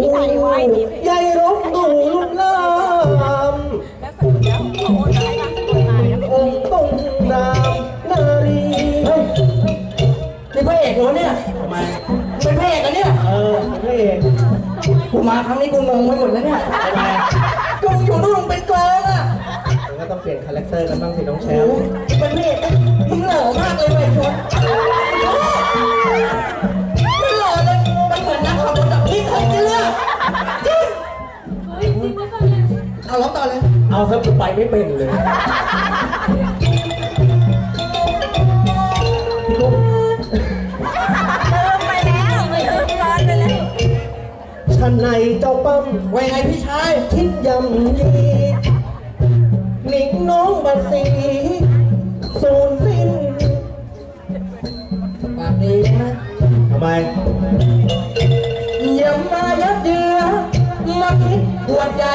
ที่ไหนไว้ที่เพจใหญ่รบตู่ลุกลามแล้วสรุปแล้วเขาโอนอะไรมาสกุลมาแล้วเป็นองค์ต้องรามนารีเฮ้ยนี่พระเอกเหรอเนี่ยทำไมเป็นพระเอกเหรอเนี่ย เออเป็นพระเอกกูมาครั้งนี้กูงงไปหมดแล้วเนี่ยทำไมกูอยู่นู่นมึงเป็นกลองอะมันก็ต้องเปลี่ยนคาแรคเตอร์กันบ้างสิน้องแชมป์เป็นพระเอกนะมึงหล่อมากเลยไอ้ชน เลยเอาซะกูไปไม่เป็นเลยพี่กุ้งเติมไปแล้วไม่เติมร้อนไปแล้วชั้นในเจ้าปั้มไว้ไงพี่ชาย คิดยำยีหนิงน้องบัดสีสูญสิ้นปากดีนะทำไมอย่ามายัดเยือมาคิดปวดใหญ่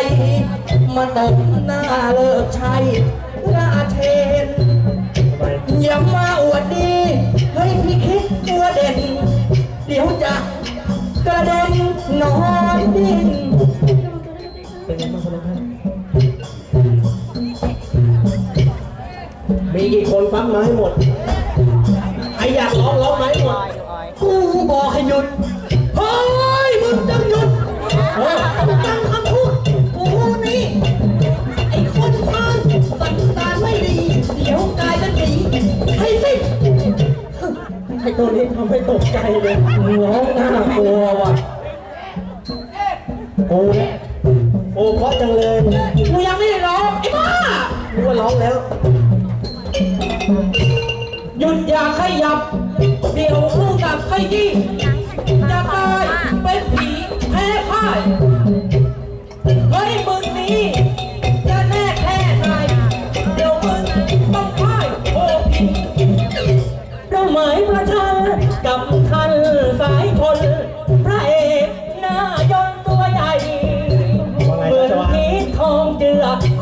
มาตบหน้าเลิกใช้หน้าเทนอย่ามาอวดดี เฮ้ยพี่คิดตัวเด่น เดี๋ยวจะกระเด็นนอนดิ้นเป็นไงบ้างคนละท่านมีกี่คนฟังมาให้หมดใครอยากร้องร้องมาให้หมดกูบอกให้หยุด เฮ้ย มึงจะหยุดเออมึงฟัง ตัวนี้ทำให้ตกใจเลยร้องน่ากลัวว่ะโอ้โอ้เพราะจังเลยกูยังไม่ได้ร้องไอ้บ้ากูว่าร้องแล้ว หยุดอย่าขยับ เดี๋ยวลูกกับขยี้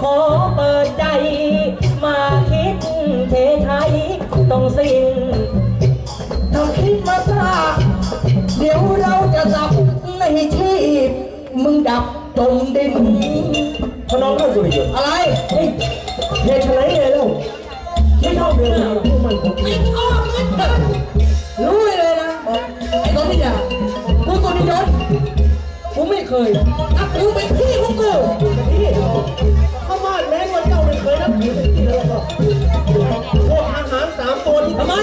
ขอเปิดใจ มาคิดเทไทยต้องสิ้นทำคิดมาซาเดี๋ยวเราจะสับในที่มึงดับจมดินพน้องเข้าสุริยนต์อะไรเฮ้ยเฮ้ยฉลยเลยลูกไม่ชอบเรื่องพวกมันผมไม่ชอบเลยรู้เลยนะไอ้ต้นนี่เนี่ยกูสุริยนต์กูไม่เคยนับถือเป็นพี่ของกูพี่เข้าบ้ พวกอาหารสามตัวที่ทำไม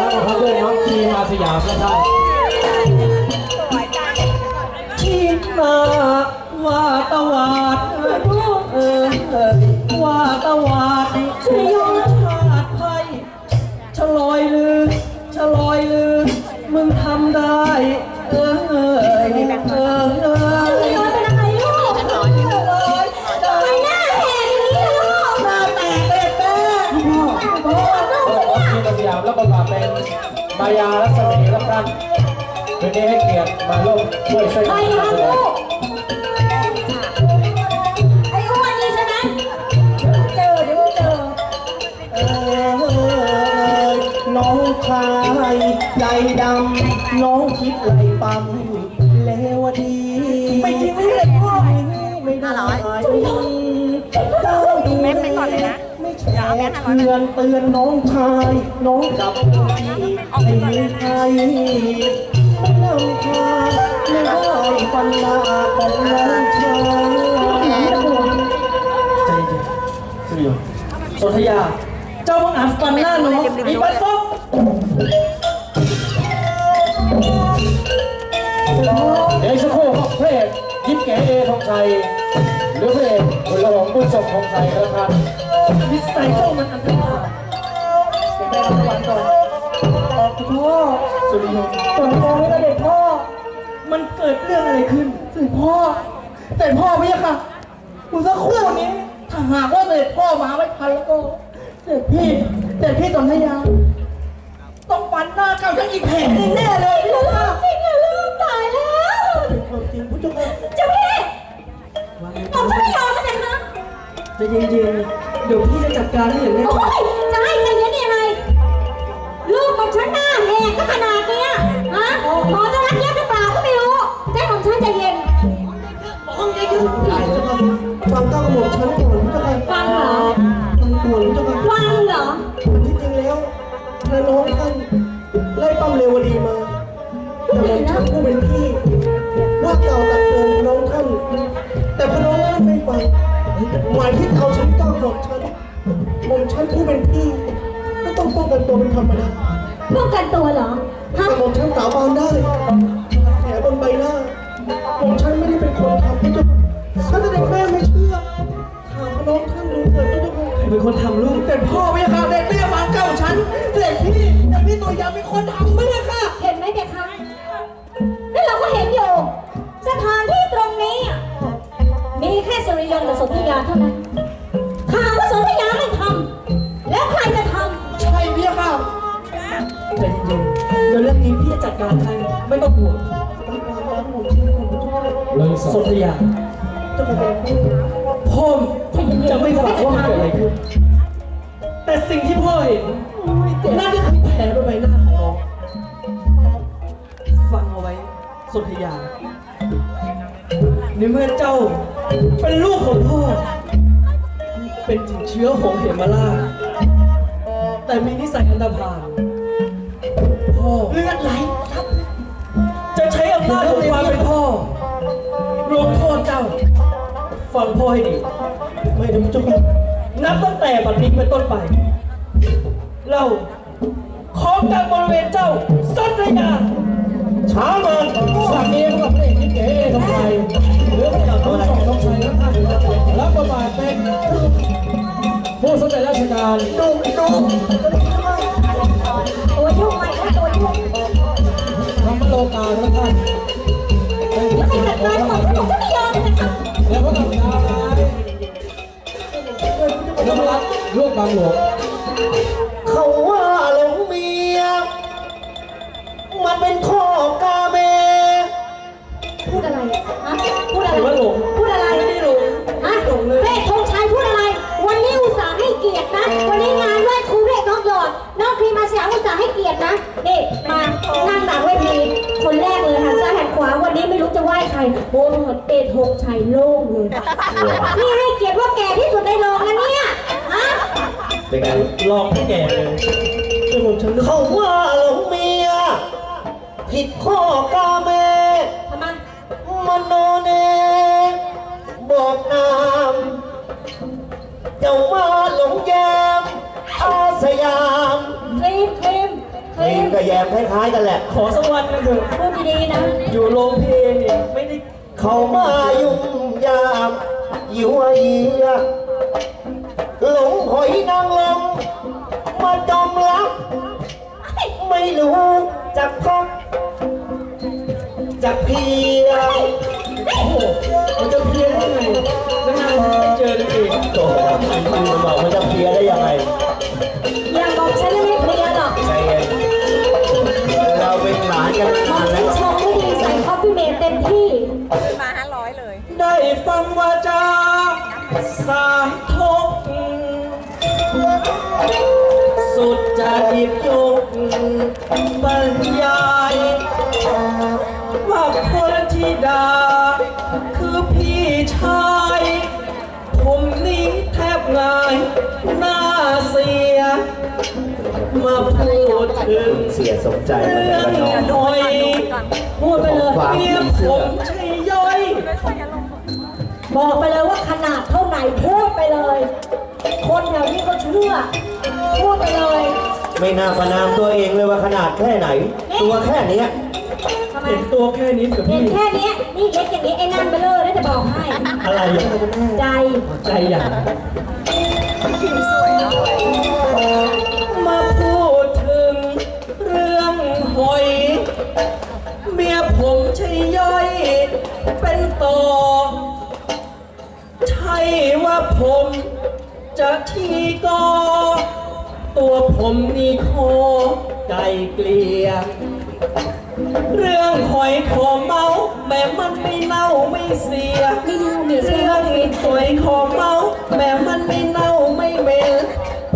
และนะครับด้วยน้องทีมาสยามนะครับสวยจังคิดมาว่าตวาดว่าตวาด ยาลักษมีและกันวันนี้ให้เกียรติมาร่วมช่วยเส้นใครทางทำแสดลูงกไอ้อ้วนนี่ใช่ไหมเจอเดี๋ยวเจอเออน้องชายใจดำน้องคิดไหลปั๊มแล้วดีไม่จริงไม่เลยพ่อไม่ได้เจ้าดูแม่ไปก่อนเลยนะ ไม่แชร์เตือนเตือนน้องชาย น้องกับพี่ให้มีใครไม่นำพาไม่ได้ปัญหาของน้องชายใจเย็นสุริยนต์สนธยา เจ้ามังอาจฟันหน้าหนูอีปันฟกเดี๋ยวอีกสักครู่ครับพระเอกยิ้มแก่เอทองชัยหรือพระเอกหุ่นละหงบุญศพทองชัยแล้วครับ นิสัยเจ้ามันอันตรายไปได้รางวัลก่อนพ่อสุริยนต์ตอนมองนี่นะเด็กพ่อ มันเกิดเรื่องอะไรขึ้นเสด็จพ่อเสด็จพ่อไม่ใช่ค่ะคุณสักครู่นี้ ถ้าหากว่าเสด็จพ่อมาไม่ทันแล้วก็ เสด็จพี่ เสด็จพี่ตอนทยา ต้องฟันหน้าเก้าฉันอีกแผลหนึงแน่เลยพี่ค่ะจริงเหรอลูกตายแล้วความจริงพุทธเจ้าเจ้าพี่ผมจะไม่ยอมนะจ๊ะคะจะเย็นๆเดี๋ยวพี่จะจัดการให้อย่างแน่โอ้ยจะให้ใจเย็นได้ยังไงลูกของฉันหน้าแหกก็ขนาดเนี้ยฮะหมอจะรักเย็บหรือเปล่าก็ไม่รู้ใจของฉันใจเย็นฟังเยอะๆฟังตั้งหมดฉันก่อนพุทธเจ้าฟังเหรอฟังก่อนพุทธเจ้าฟังเหรอที่จริงแล้วพระน้องท่านไล่ปั้มเรวดีมาแต่ผมฉันผู้เป็นพี่ว่าเกล่าวตักเตือนน้องท่านแต่พระน้องท่านไม่ฟัง หมายที่เอาฉันต้องบอกฉันผมฉันผู้เป็นพี่ก็ต้องป้องกันตัวเป็นธรรมดาป้องกันตัวเหรอฮะแต่ผมฉันสาบานได้แผลบนใบหน้าผมฉันไม่ได้เป็นคนทำพี่จุ๊บถ้าเด็กแม่ไม่เชื่อถามพระน้องท่านดูเถิดพี่จุ๊บใครเป็นคนทำลูกแต่พ่อไม่ค่ะเด็กแม่ฟังเก่าฉันเด็กพี่แต่พี่ตัวยาเป็นคนทำไม่ค่ะ เห็นไหมเด็กคะแล้วเราก็เห็นอยู่ สุริยนต์กับสนธยาเท่านั้นข่าวว่าสนธยาไม่ทำแล้วใครจะทำใช่พี่ค่ะใจเย็นๆเดี๋ยวเรื่องนี้พี่จะจัดการให้ไม่ต้องห่วงตั้งความรักของพี่ของพ่อเลยสสดนธยาจะมาบอกพ่อจะไม่ฟังว่ามันเกิดอะไรขึ้น แต่สิ่งที่พ่อเห็นนั่นก็คือแผลบนใบหน้าของน้องฟังเอาไว้สนธยา ในเมื่อเจ้าเป็นลูกของพ่อ เป็นเชื้อของเหมราชแต่มีนิสัยอันธพาลพ่อเลือดไหลครับ จะใช้อำนาจของความเป็นพ่อลงโทษเจ้า ฟังพ่อให้ดี ไม่นะพี่เจ้าค่ะนับตั้งแต่บัดนี้เป็นต้นไป เราของจากบริเวณเจ้าสัตยาช้าเกินสักเองกับพระเอกที่เก๋ทำไม เรื่องจากทั้สองต้องใช้แล้วท่านแล้วประบาทเป็นผู้สำเร็จราชการดุดุตัวยุ่งไหมคะตัวยุ่งธรรมโลกาท่านเป็นผู้ใครสำจัเร็ดจการราชกาดรก็บอกฉันไม่ยอมแล้วก็ต้องาวร้ายแล้วรัฐลูกบางหลวง นั่งหลังเวทีคนแรกเลยหันซ้ายหันขวาวันนี้ไม่รู้จะไหว้ใครโบนหดเตธงชัยโล่งเลยนี่ให้เกียรติว่าแก่ที่สุดในโรงนะเนี่ยฮะเป็นไงลองให้แก่เลยเจ้าผมฉันเขาว่าหลงเมีย ผิดข้อกาเมทำไมมโนเนบอกนามเจ้ามาหลงแยมอาสยามครีมครีมค เพลรีงมกับแยมคล้ายๆกันแหละ ขอสักวันกันเถอะพูดดีๆนะ อยู่โรงเพลงเนี่ยไม่ได้เขามายุ่งยามอยู่เยียหลงหอยนางลมมาจอมรักไม่รู้จักพักจักเพียโอ้โหมันจะเพียได้ยังไงนานๆไม่เจอกันเอง โตคุณบอกมันจะเพียได้ยังไง อย่าบอกฉันว่าไม่เพลียหรอก จะหยิบยกบรรยายว่าคนที่ดาคือพี่ชายผมนี้แทบงายหน้าเสีย มาพูดถึงเสียสมใจเรื่มาองหน่อยพูดไปเลยเมียผมใช่ย่อยบอกไปเลยว่าขนาดเท่าไหร่พูดไปเลย คนแถวนี้เขาเชื่อ พูดไปเลยไม่น่าประนามตัวเองเลยว่าขนาดแค่ไหน ตัวแค่เนี้ยทำไมเห็นตัวแค่นี้กับเห็พี่นแค่เนี้ยนี่เล็กอย่างนี้ไอ้นั่นไปเลยแล้วจะบอกให้ อะไรอย่างใจ ใจอย่างสวยเนาะมาพูดถึงเรื่องเมียผมใช่ย่อย เป็นต่อ ใช่ว่าผมจะทีกอ ตัวผมนี่ขอไก่เกลีย เรื่องหอยขอเมาแม่มันไม่เน่าไม่เสีย ไม่น่ามีเชื่เรื่องหอยขอเมาแม่มันไม่เน่าไม่เหม็น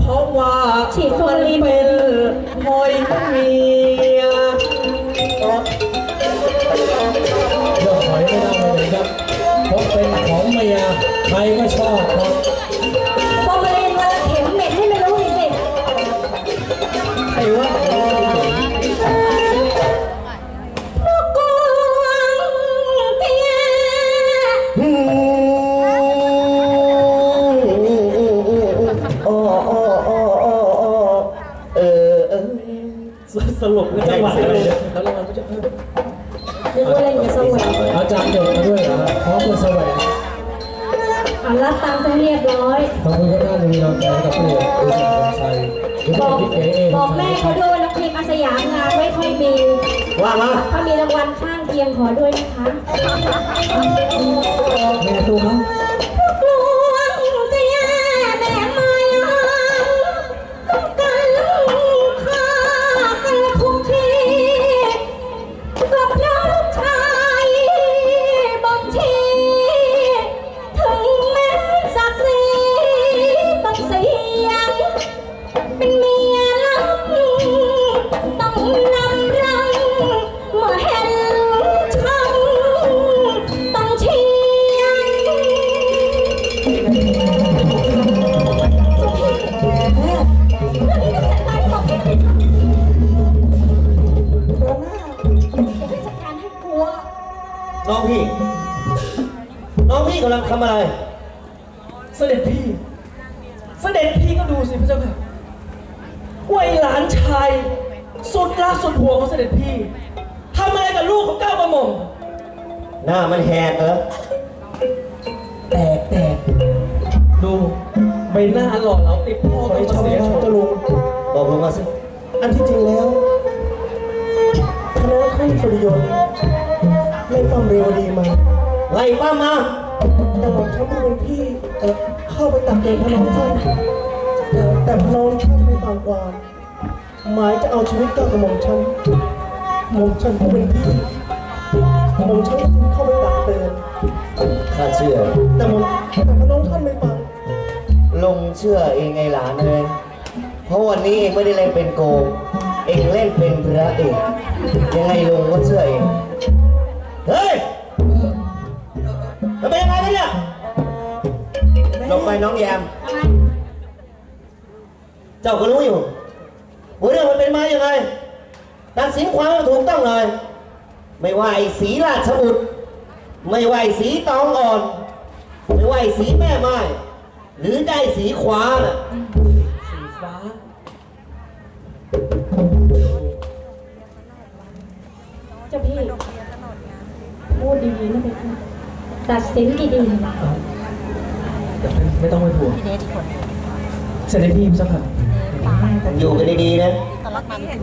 เพราะว่าฉีดโฟลินเป็นหอยเมียเลือกหอยไม่ได้เลยครับเพราะเป็นของเมียใครก็ชอบครับ สรุปจังหวะอะไรเนี่ยแล้วเราไม่จะเออนึกว่าเล่นกับสวงอาจารย์เด็กมาด้วยเหรอพร้อมกับแสวงอะรับตังค์จะเรียบร้อยขอบคุณก็น่าจะมีเราใจกับผู้ใหญ่คุณสมชัยหรือบอกพี่เก๋เองบอกแม่เขาด้วยนะพิมพ์อาสยามงานไม่ค่อยมีว่ามาถ้ามีรางวัลข้างเคียงขอด้วยนะคะ แม่ตัวมั้ง เสด็จพี่ เสด็จพี่ก็ดูสิพระเจ้าค่ะว่าไอ้หลานชาย สุดรักสุดห่วงของเสด็จพี่ทำอะไรกับลูกของเก้ากระหม่อมหน้ามันแหกเหรอแตกแตกดูใบหน้าหล่อเหลาติดพ่อไปต้องชมาอบเสียโฉตะมลุงบอกผมมาสิอันที่จริงแล้วคณะขั้นสุริยนต์ไม่ฟังเรวดีมาไล่ป้ามา แต่ผมฉันผู้เป็นพี่เอ่อเข้าไปตักเตือนพระน้องท่านเอ่อแต่พระน้องท่านไม่ฟังความหมายจะเอาชีวิตเก้ากระหม่อมฉันหม่อมฉันผู้เป็นพี่หม่อมฉันเข้าไปตักเตือนข้าเชื่อ แต่หม่อมแต่พระน้องท่านไม่ฟังลงเชื่อเองไงหลานเลย เพราะวันนี้เองไม่ได้เล่นเป็นโกง เองเล่นเป็นพระเอกยังไงลงก็เชื่อเอง ลงไปน้องแยมทำไมเจ้าก็รู้อยู่ว่าเรื่องมันเป็นมาอย่างไรตัดสินความให้ถูกต้องหน่อย ไม่ว่าไอ้สีราชบุตร ไม่ว่าไอ้สีตองอ่อน ไม่ว่าไอ้สีแม่ไม้หรือได้สีขวาน่ะสีฟ้า เจ้าพี่ พูดดีๆนะเด็กนะตัดสินดีๆ อย่าไปไม่ต้องไปห่วงเสด็จพี่พระเจ้าค่ะอยู่กันดีๆนะ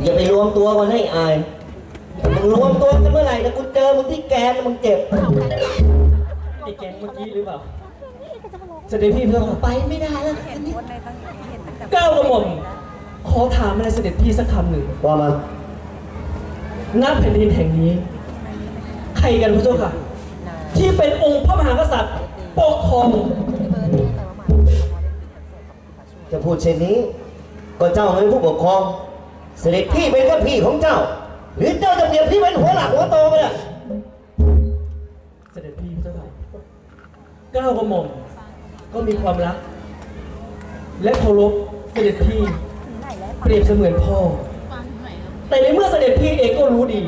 อย่าไปรวมตัวกันให้อายมึงรวมตัวกันเมื่อไหร่นะกูเจอมึงที่แกนมึงเจ็บไอ้แกงเมื่อกี้หรือเปล่าเสด็จพี่พระเจ้าค่ะไปไม่ได้แล้วเก้ากระหม่อมขอถามอะไรเสด็จพี่สักคำหนึ่งว่ามาณแผ่นดินแห่งนี้ ใครกันพระเจ้าค่ะ ที่เป็นองค์พระมหากษัตริย์ปกครอง จะพูดเช่นนี้ ก็เจ้าเป็นผู้ปกครอง เสด็จพี่เป็นแค่พี่ของเจ้า หรือเจ้าจะเปรียบพี่เป็นหัวหลักหัวโตไปล่ะเสด็จพี่เจ้าค่ะเก้าวกระหม่อมก็มีความรัก และเคารพเสด็จพี่ เปรียบเสมือนพ่อ แต่ในเมื่อเสด็จพี่เองก็รู้ดี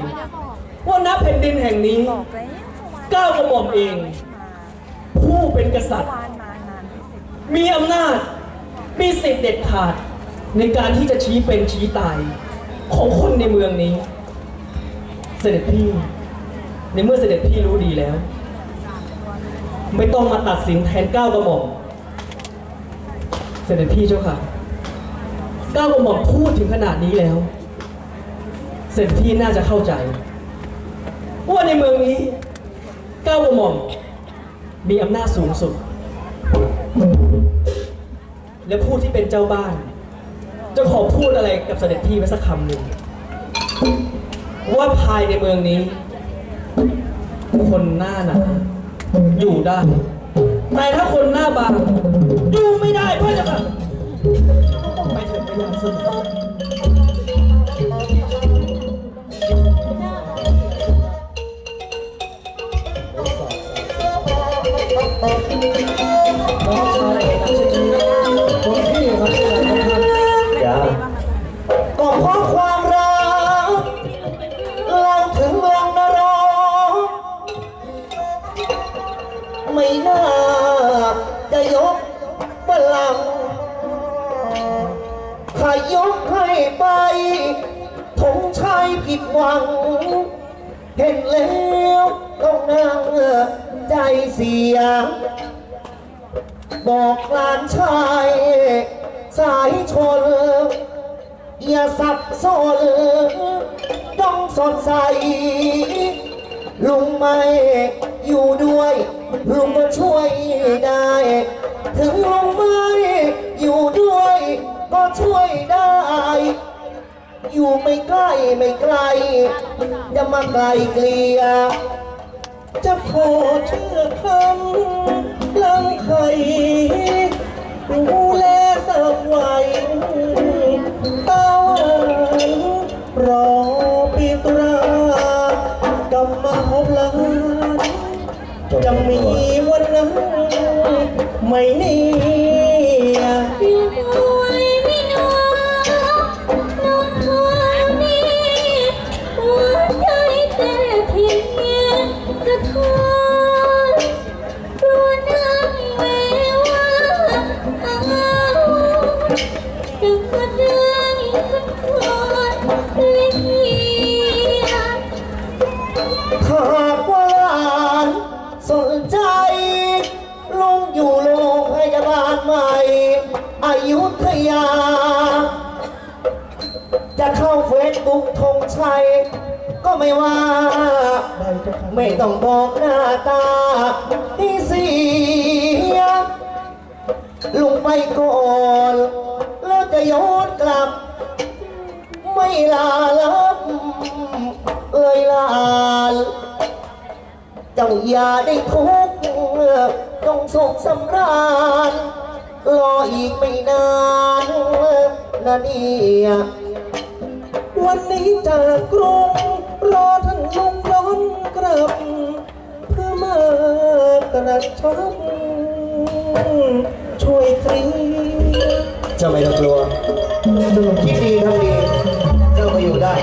ว่านับแผ่นดินแห่งนี้เก้าวกระหม่อมเอง ผู้เป็นกษัตริย์ มีอำนาจ มีสิทธิ์เด็ดขาดในการที่จะชี้เป็นชี้ตาย ของคนในเมืองนี้ เสด็จพี่ ในเมื่อเสด็จพี่รู้ดีแล้ว ไม่ต้องมาตัดสินแทนก้าวกระหม่อมเสด็จพี่เจ้าค่ะก้าวกระหม่อมพูดถึงขนาดนี้แล้ว เสด็จพี่น่าจะเข้าใจว่าในเมืองนี้ก้าวกระหม่อมมีอำนาจสูงสุด และผู้ที่เป็นเจ้าบ้าน จะขอพูดอะไรกับเสด็จพี่ไว้สักคำหนึ่งว่าภายในเมืองนี้ คนหน้าหนาอยู่ได้ แต่ถ้าคนหน้าบางอยู่ไม่ได้เพื่อจะแบบไปเถิดไปยังสุด บอกหลานชาย สายชนอย่าสับสนต้องสดใส ลุงไม่อยู่ด้วย ลุงก็ช่วยได้ ถึงลุงไม่อยู่ด้วย ก็ช่วยได้ อยู่ไม่ใกล้ไม่ไกลจะมาไกลเกลียจะขอเชื่อคำ ลังไข่ดูแลสักไว้ตาหวานรอปีตรากำมาพบหลานจะมีวันนั้นไม่นี่ง บุกธงชัย ก็ไม่ว่า ไม่ต้องบอกหน้าตาให้เสียลงไปก่อนแล้วจะย้อนกลับ ไม่ลาลับเอ่ยลานเจ้าอย่าได้ทุกข์ต้องสุขสำราญรออีกไม่นานนะเนี่ย วันนี้จากกรุงรอท่านลุงย้อนกลับเพื่อมากระชับช่วยเคลีเจ้าไม่ต้องกลัวคิดดีทำดีเจ้าก็อยู่ได้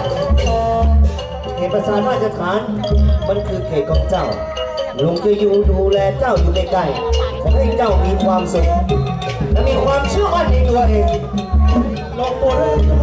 เขตประสานราชฐาน มันคือเขตของเจ้า ลุงจะอยู่ดูแลเจ้าอยู่ใกล้ๆขอให้เจ้ามีความสุขและมีความเชื่อมั่นในตัวเองลองตัวแรก